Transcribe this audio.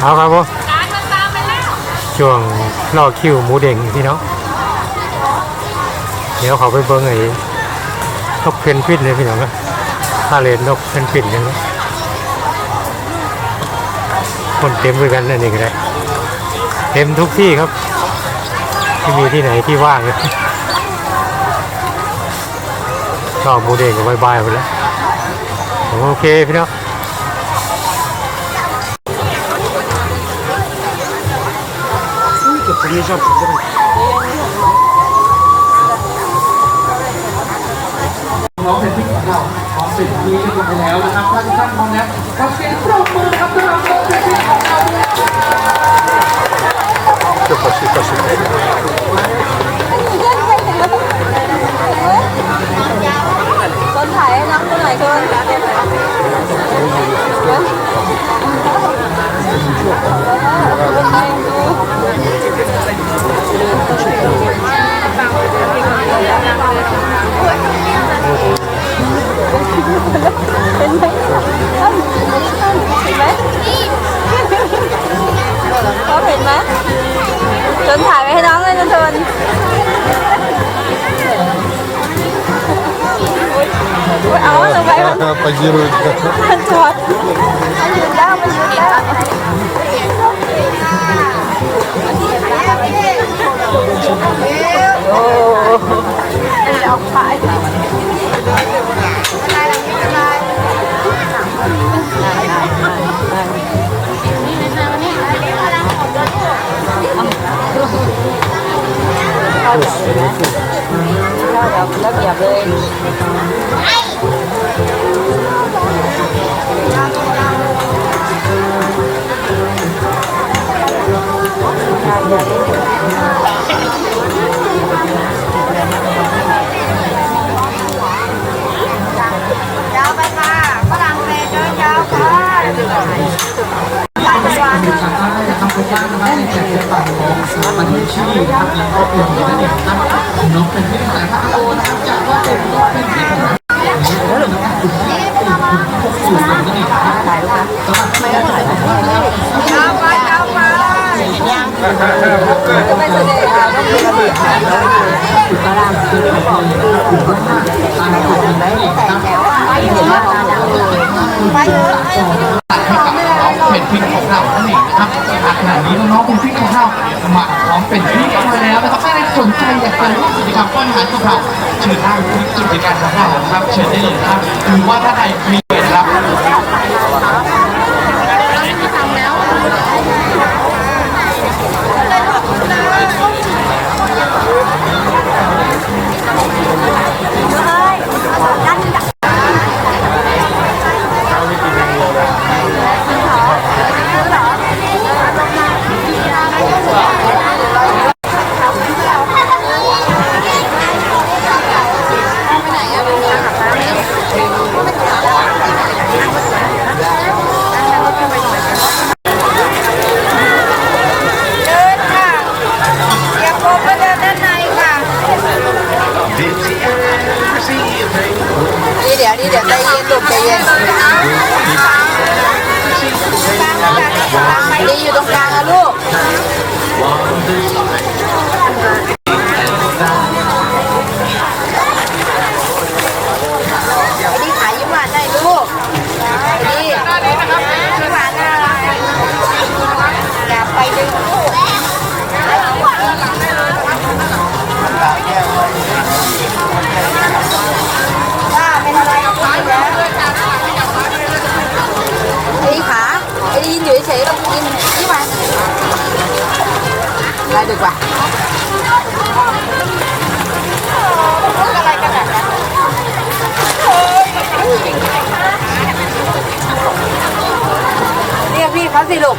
เอาครับผมช่วงรอคิวหมูเด้งพี่น้องเดี๋ยวเขาไปเบิ้งไอ้นกเพนกวินเลยพี่น้องนะถ้าเล่นนกเพนกวินกันนะคนเต็มด้วยกันนั่นเองก็ได้เต็มทุกที่ครับไม่มีที่ไหนที่ว่างเลยชอบหมูเด้งก็บายๆไปแล้วโอเคพี่น้อง น้องเป็นที่ของเราพร้อมเป็นที่เรียบร้อยแล้วนะครับท่าทุกท่านพร้อมแล้วขอเสียงปรบมือนะครับสำหรับน้องเป็นที่ของเราด้วย เอาลงไปมัน Позирует. มันจอดมันยืนได้มันยืนได้โอ้เอาไป แล้วเหยียบเลย นะครับเป็นการทำให้แจกเป็นฝั่งของประเทศชิลีนะครับแล้วก็เป็นอย่างนั้นเองนะครับน้องเป็นที่สายพระโอนะครับจากว่าเป็นน้องเป็นที่ของเราคุณแม่เป็นคุณพกสูตรอย่างนี้นะครับสำหรับไม่ได้ถ่ายนะครับยาวไปยาวไปไม่แสดงอะต้องมีระเบียบตารางคือของคุณพ่อตามกฎหมายนะครับไปเยอะตัดให้กับน้องเป็นพิษของเรานั่นเอง ครับขณะนี้น้องๆคุณพี่ของเรามาพร้อมเป็นที่มาแล้วนะครับถ้าใครสนใจอยากจะร่วมกิจกรรมป้อนอาหารของเราเชิญได้ที่กิจการของเราครับเชิญได้เลยครับหรือว่าถ้าใครมีนะครั นี่เดี๋ยวนี่เต้องกินยิ้มาได้ดีกว่าอะไรกันแบบนั้นเรียกพี่เขาสิลูก